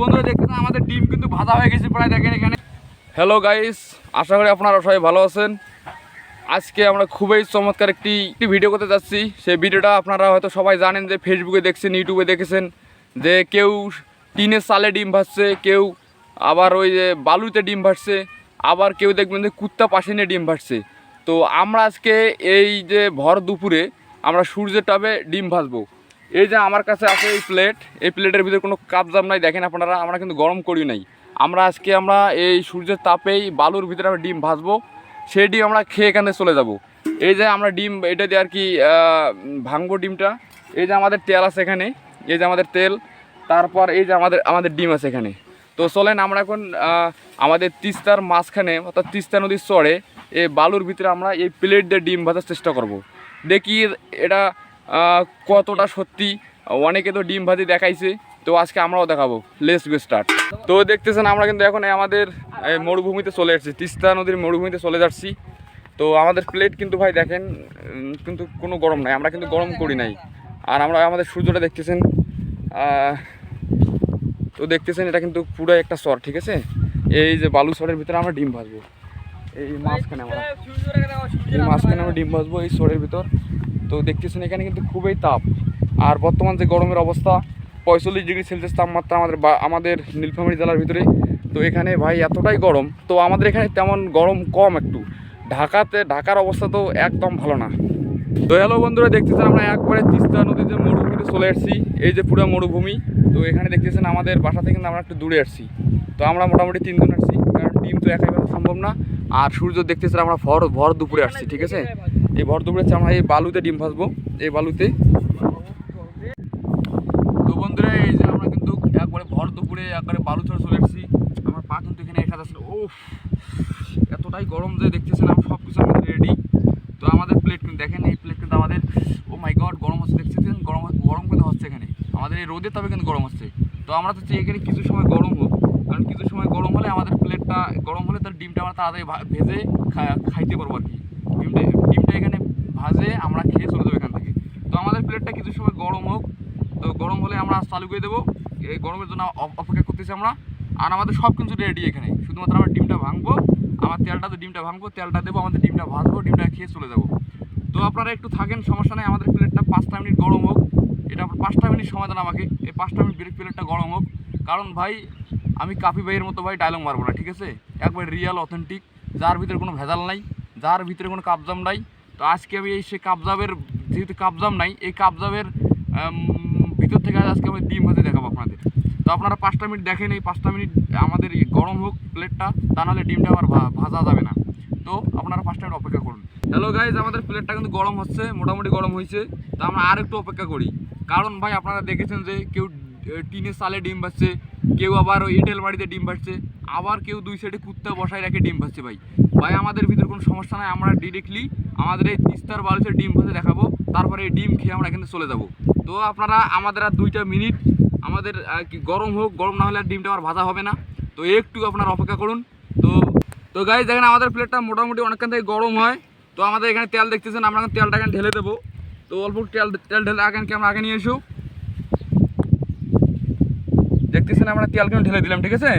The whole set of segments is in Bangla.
বন্ধুরা দেখতেছেন আমাদের ডিম কিন্তু ভাজা হয়ে গেছে প্রায় দেখেন এখানে। হ্যালো গাইস আশা করি আপনারা সবাই ভালো আছেন। আজকে আমরা খুবই চমৎকার একটি একটি ভিডিও করতে যাচ্ছি। সেই ভিডিওটা আপনারা হয়তো সবাই জানেন যে ফেসবুকে দেখছেন ইউটিউবে দেখেছেন যে কেউ টিনের সালে ডিম ভাজছে, কেউ আবার ওই যে বালুতে ডিম ভাসছে আবার কেউ দেখবেন যে কুত্তা পাশে নিয়ে ডিম ভাজছে। তো আমরা আজকে এই যে ভর দুপুরে আমরা সূর্যের টাবে ডিম ভাজবো। এই যে আমার কাছে আছে এই প্লেট এই প্লেটের ভিতরে কোনো কাপজাম নাই, দেখেন আপনারা, আমরা কিন্তু গরম করি নাই। আমরা আজকে আমরা এই সূর্যের তাপেই বালুর ভিতরে আমরা ডিম ভাজবো, সেই ডিম আমরা খেয়ে এখানে চলে যাব। এই যে আমরা ডিম, এটা দিয়ে আর কি ভাঙবো ডিমটা। এই যে আমাদের তেল আছে এখানে, এই যে আমাদের তেল, তারপর এই যে আমাদের আমাদের ডিম আছে এখানে। তো চলেন আমরা এখন আমাদের তিস্তার মাঝখানে, অর্থাৎ তিস্তা নদীর চড়ে এই বালুর ভিতরে আমরা এই প্লেট দিয়ে ডিম ভাজার চেষ্টা করব। দেখি এটা কতটা সত্যি? অনেকে তো ডিম ভাজি দেখাইছে, তো আজকে আমরাও দেখাবো। লেস গো স্টার্ট তো দেখতেছেন, আমরা কিন্তু এখন আমাদের মরুভূমিতে চলে এসেছি তিস্তা নদীর মরুভূমিতে চলে যাচ্ছি। তো আমাদের প্লেট কিন্তু ভাই দেখেন কিন্তু কোনো গরম নাই। আমরা কিন্তু গরম করি নাই। আর আমরা আমাদের সূর্যটা দেখতেছেন তো দেখতেছেন, এটা কিন্তু পুরো একটা চর, ঠিক আছে? এই যে বালু চরের ভিতরে আমরা ডিম ভাজবো। এই মাঝখানে আমরা এই মাঝখানে আমরা ডিম ভাজবো, এই চরের ভিতর। তো দেখতেছেন এখানে কিন্তু খুবই তাপ। আর বর্তমান যে গরমের অবস্থা, পঁয়তাল্লিশ ডিগ্রি সেলসিয়াস তাপমাত্রা আমাদের আমাদের নীলফামারী জেলার ভিতরে তো এখানে ভাই এতটাই গরম, তো আমাদের এখানে তেমন গরম কম একটু। ঢাকাতে, ঢাকার অবস্থা তো একদম ভালো না। তো হ্যালো বন্ধুরা, দেখতেছেন আমরা একবারে তিস্তা নদীতে মরুভূমিতে চলে আসছি। এই যে পুরো মরুভূমি, তো এখানে দেখতেছেন আমাদের বাসা থেকে আমরা একটু দূরে আসছি। তো আমরা মোটামুটি তিনজন আসছি, কারণ ডিম তো একাই সম্ভব না। আর সূর্য দেখতেছেন আমরা ভর ভর দুপুরে আসছি, ঠিক আছে? এই ভর দুপুরে হচ্ছে আমরা এই বালুতে ডিম ভাজবো, এই বালুতে। তো বন্ধুরা, এই যে আমরা কিন্তু একবারে ভর দুপুরে একবারে বালু চড়ে চলে এসেছি। আমার পা কিন্তু এখানে একা যাচ্ছে ও এতটাই গরম যে দেখতেছেন আমরা সব কিছু আমাদের রেডি তো আমাদের প্লেট কিন্তু দেখেন, এই প্লেট কিন্তু আমাদের ও মাই গড গরম হচ্ছে, দেখতেছেন? গরম গরম কিন্তু হচ্ছে এখানে। আমাদের এই রোদে তবে কিন্তু গরম হচ্ছে। তো আমরা তো চাই এখানে কিছু সময় গরম হোক। কারণ কিছু সময় গরম হলে আমাদের প্লেটটা গরম হলে তার ডিমটা আমরা তাড়াতাড়ি ভেজে খাইতে পারব আর কি। ডিমটা ডিমটা এখানে ভাজে আমরা খেয়ে চলে যাব এখান থেকে। তো আমাদের প্লেটটা কিছু সময় গরম হোক। তো গরম হলে আমরা চালু করে দেবো। এই গরমের জন্য অপেক্ষা করতেছি আমরা। আর আমাদের সব কিছু রেডি এখানে। শুধুমাত্র আমরা ডিমটা ভাঙবো। আমার তেলটা তো ডিমটা ভাঙবো, তেলটা দেবো, আমাদের ডিমটা ভাজবো, ডিমটা খেয়ে চলে যাব। তো আপনারা একটু থাকেন, সমস্যা নেই। আমাদের প্লেটটা পাঁচটা মিনিট গরম হোক। এটা পাঁচটা মিনিট সময় দেন আমাকে। এই পাঁচটা মিনিট ব্রেক প্লেটটা গরম হোক। কারণ ভাই, আমি কাপি ভাইয়ের মতো ভাই ডায়লগ মারবো না, ঠিক আছে? একবার রিয়েল অথেন্টিক যার ভিতরে কোনো ভেজাল নাই। যার ভিতরে কোনো কাবজাম নাই। তো আজকে আমি এই সে কাবজাবের যেহেতু কাবজাম নাই, এই কাবজাবের ভিতর থেকে আজকে আমি ডিম ভাজে দেখাবো আপনাদের। তো আপনারা পাঁচটা মিনিট দেখেন, এই পাঁচটা মিনিট আমাদের গরম হোক প্লেটটা, তা নাহলে ডিমটা আবার ভাজা যাবে না। তো আপনারা পাঁচটা মিনিট অপেক্ষা করুন। হ্যালো গাইজ আমাদের প্লেটটা কিন্তু গরম হচ্ছে, মোটামুটি গরম হয়েছে। তো আমরা আর একটু অপেক্ষা করি। কারণ ভাই, আপনারা দেখেছেন যে কেউ টিনের সালে ডিম ভাজছে কেউ আবার ওই এঁটেল বাড়িতে ডিম ভাজছে, আবার কেউ দুই সাইডে কুত্তা বসায় রেখে ডিম ভাজছে ভাই। ভাই, আমাদের ভিতরে কোনো সমস্যা নাই, আমরা ডিরেক্টলি আমাদের এই তিস্তার বালুতে ডিম ভাজে দেখাবো, তারপরে এই ডিম খেয়ে আমরা এখানে চলে যাব। তো আপনারা, আমাদের আর দুইটা মিনিট, আমাদের গরম হোক, গরম না হলে আর ডিমটা আর ভাজা হবে না। তো একটু আপনারা অপেক্ষা করুন। তো তো গাইজ দেখেন আমাদের প্লেটটা মোটামুটি অনেকখান থেকে গরম হয়। তো আমাদের এখানে তেল দেখতেছেন, আমরা তেলটা এখানে ঢেলে দেবো। তো অল্প তেল তেল ঢেলে আগে আমরা আগে নিয়ে এসো। দেখতেছেন আমরা তেল কিন্তু ঢেলে দিলাম, ঠিক আছে?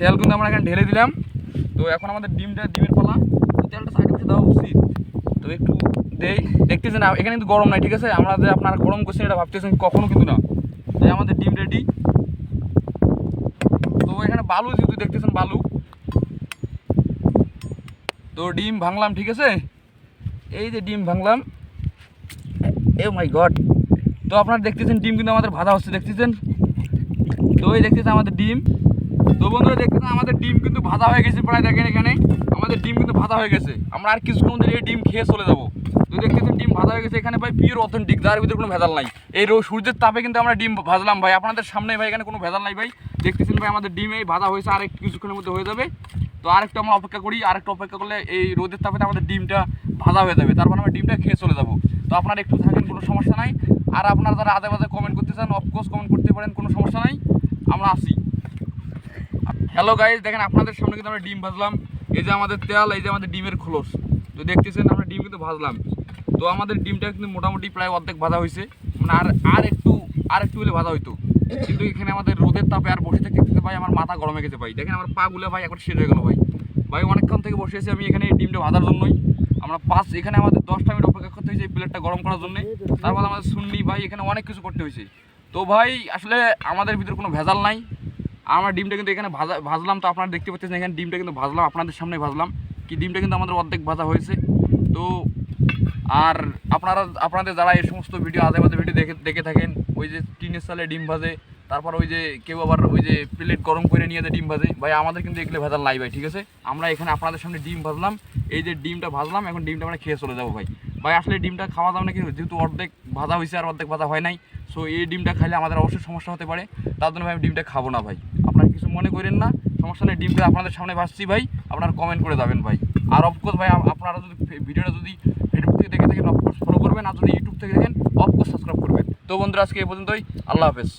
তেল কিন্তু আমরা এখানে ঢেলে দিলাম। তো এখন আমাদের ডিমটা, ডিমের পালা। তেলটা আগে থেকে দেওয়া উচিত। তো একটু দেই। দেখতেছেন এখানে কিন্তু গরম নাই, ঠিক আছে? আমরা যে আপনারা গরম করছেন, এটা ভাবতেছেন কখনো কিন্তু না। এই আমাদের ডিম রেডি তো এখানে বালু যেহেতু দেখতেছেন, বালু। তো ডিম ভাঙলাম, ঠিক আছে? এই যে ডিম ভাঙলাম। এ মাই গড তো আপনারা দেখতেছেন, ডিম কিন্তু আমাদের ভাজা হচ্ছে, দেখতেছেন? তো এই দেখতেছেন আমাদের ডিম। তো বন্ধুরা দেখতেছেন আমাদের ডিম কিন্তু ভাজা হয়ে গেছে প্রায় দেখেন এখানে। আমাদের ডিম কিন্তু ভাজা হয়ে গেছে। আমরা আর কিছুক্ষণ ধরে এই ডিম খেয়ে চলে যাব। তো দেখতেছেন ডিম ভাজা হয়ে গেছে। এখানে ভাই পিওর অথেন্টিক যার ভিতরে কোনো ভেজাল নাই। এই রো সূর্যের তাপে কিন্তু আমরা ডিম ভাজলাম ভাই। আপনাদের সামনে ভাই এখানে কোনো ভেজাল নাই ভাই। দেখতেছেন ভাই আমাদের ডিম এই ভাজা হয়েছে আর একটু কিছুক্ষণের মধ্যে হয়ে যাবে। তো আরেকটু আমরা অপেক্ষা করি। আরেকটু অপেক্ষা করলে এই রোদের তাপে আমাদের ডিমটা ভাজা হয়ে যাবে। তারপর আমরা ডিমটা খেয়ে চলে যাব। তো আপনারা একটু থাকেন, কোনো সমস্যা নাই। আর আপনারা যারা আজে বাজে কমেন্ট করতে চান অফকোর্স কমেন্ট করতে পারেন, কোনো সমস্যা নাই। আমরা আসি। হ্যালো গাইজ দেখেন আপনাদের সামনে কিন্তু আমরা ডিম ভাজলাম। এই যে আমাদের তেল, এই যে আমাদের ডিমের খোলস। তো দেখতেছেন, আমরা ডিম কিন্তু ভাজলাম। তো আমাদের ডিমটা কিন্তু মোটামুটি প্রায় অর্ধেক ভাজা হয়েছে। মানে আর আর একটু আর একটু হলে ভাজা হইতো। কিন্তু এখানে আমাদের রোদের তাপে আর বসে থাকতে থাকতে ভাই আমার মাথা গরমে গেছে ভাই। দেখেন আমার পা গুলো ভাই একবার হয়ে গেল ভাই। ভাই অনেকক্ষণ থেকে বসে আছি আমি এখানে ডিমটা ভাজার জন্যই। আমরা পাঁচ এখানে আমাদের দশটা মিনিট অপেক্ষা করতে হয়েছে এই প্লেটটা গরম করার জন্য। তারপর আমাদের শুননি ভাই, এখানে অনেক কিছু করতে হয়েছে। তো ভাই, আসলে আমাদের ভিতরে কোনো ভেজাল নাই। আমরা ডিমটা কিন্তু এখানে ভাজা, ভাজলাম, তো আপনারা দেখতে পাচ্ছেন এখানে ডিমটা কিন্তু ভাজলাম, আপনাদের সামনে ভাজলাম। কি ডিমটা কিন্তু আমাদের অর্ধেক ভাজা হয়েছে। তো, আর আপনারা, আপনাদের যারা এই সমস্ত ভিডিও আজে বাজে ভিডিও দেখে দেখে থাকেন, ওই যে টিনের সালে ডিম ভাজে তারপর ওই যে কেউ আবার ওই যে প্লেট গরম করে নিয়ে ডিম ভাজে। ভাই, আমাদের কিন্তু এগুলো ভেজাল নাই ভাই, ঠিক আছে? আমরা এখানে আপনাদের সামনে ডিম ভাজলাম, এই যে ডিমটা ভাজলাম, এখন ডিমটা আমরা খেয়ে চলে যাব ভাই। ভাই, আসলে ডিমটা খাওয়া যাবে না কিন্তু যেহেতু অর্ধেক ভাজা হয়েছে আর অর্ধেক ভাজা হয় নাই সো এই ডিমটা খাইলে আমাদের অবশ্যই সমস্যা হতে পারে। তার জন্য ভাই, আমি ডিমটা খাব না ভাই। আপনারা কিছু মনে করেন না, সমস্যা নেই, ডিমটা আপনাদের সামনে ভাসছি ভাই, আপনারা কমেন্ট করে যাবেন ভাই। আর অফকোর্স ভাই আপনারা যদি ভিডিওটা যদি ফেসবুক থেকে দেখে থাকেন অফকোর্স ফলো করবেন, আর যদি ইউটিউব থেকে দেখেন অফকোর্স সাবস্ক্রাইব করবেন। তো বন্ধুরা, আজকে এই পর্যন্তই, আল্লাহ হাফেজ।